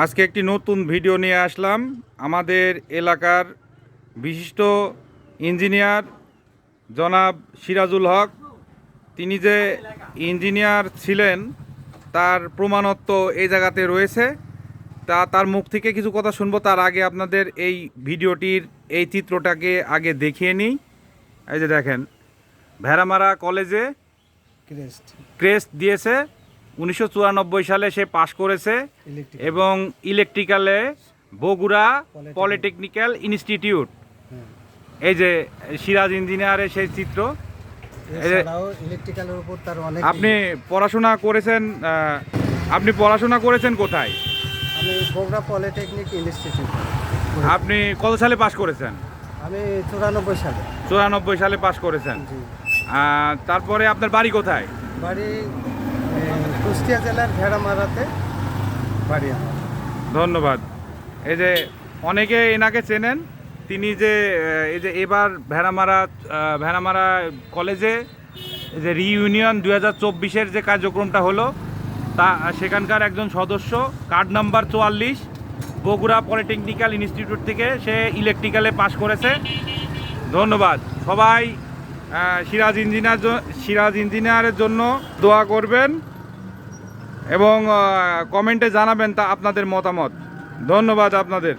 আজকে একটি নতুন ভিডিও নিয়ে আসলাম। আমাদের এলাকার বিশিষ্ট ইঞ্জিনিয়ার জনাব সিরাজুল হক। তিনি যে ইঞ্জিনিয়ার ছিলেন তার প্রমাণত্ব এই জায়গাতে রয়েছে। তা তার মুখ থেকে কিছু কথা শুনব। তার আগে আপনাদের এই ভিডিওটির এই চিত্রটাকে আগে দেখিয়ে নিই। এই যে দেখেন ভেড়ামারা কলেজে ক্রেস্ট। ক্রেস্ট দিয়েছে। উনিশশো চুরানব্বই সালে সে পাশ করেছে এবং ইলেকট্রিক্যালে বগুড়া পলিটেকনিক্যাল ইনস্টিটিউট। এই যে সিরাজ ইঞ্জিনিয়ারের সেই চিত্র আপনি পড়াশোনা করেছেন আপনি পড়াশোনা করেছেন কোথায়? আমি বগুড়া পলিটেকনিক ইনস্টিটিউট। আপনি কত সালে পাশ করেছেন? আমি চুরানব্বই সালে। চুরানব্বই সালে পাশ করেছেন। তারপরে আপনার বাড়ি কোথায়? বাড়ি কুষ্টিয়া জেলার ভেড়ামারাতে বাড়ি আমার। ধন্যবাদ। এই যে অনেকে এনাকে চেনেন, তিনি যে এই যে এবার ভেড়ামারা ভেড়ামারা কলেজে যে রিইউনিয়ন দু হাজার চব্বিশের যে কার্যক্রমটা হলো, তা সেখানকার একজন সদস্য কার্ড নাম্বার চুয়াল্লিশ, বগুড়া পলিটেকনিক্যাল ইনস্টিটিউট থেকে সে ইলেকট্রিক্যালে পাশ করেছে। ধন্যবাদ। সবাই সিরাজ ইঞ্জিনিয়ার সিরাজ ইঞ্জিনিয়ারের জন্য দোয়া করবেন। এবং কমেন্টে জানাবেন তা আপনাদের মতামত। ধন্যবাদ আপনাদের।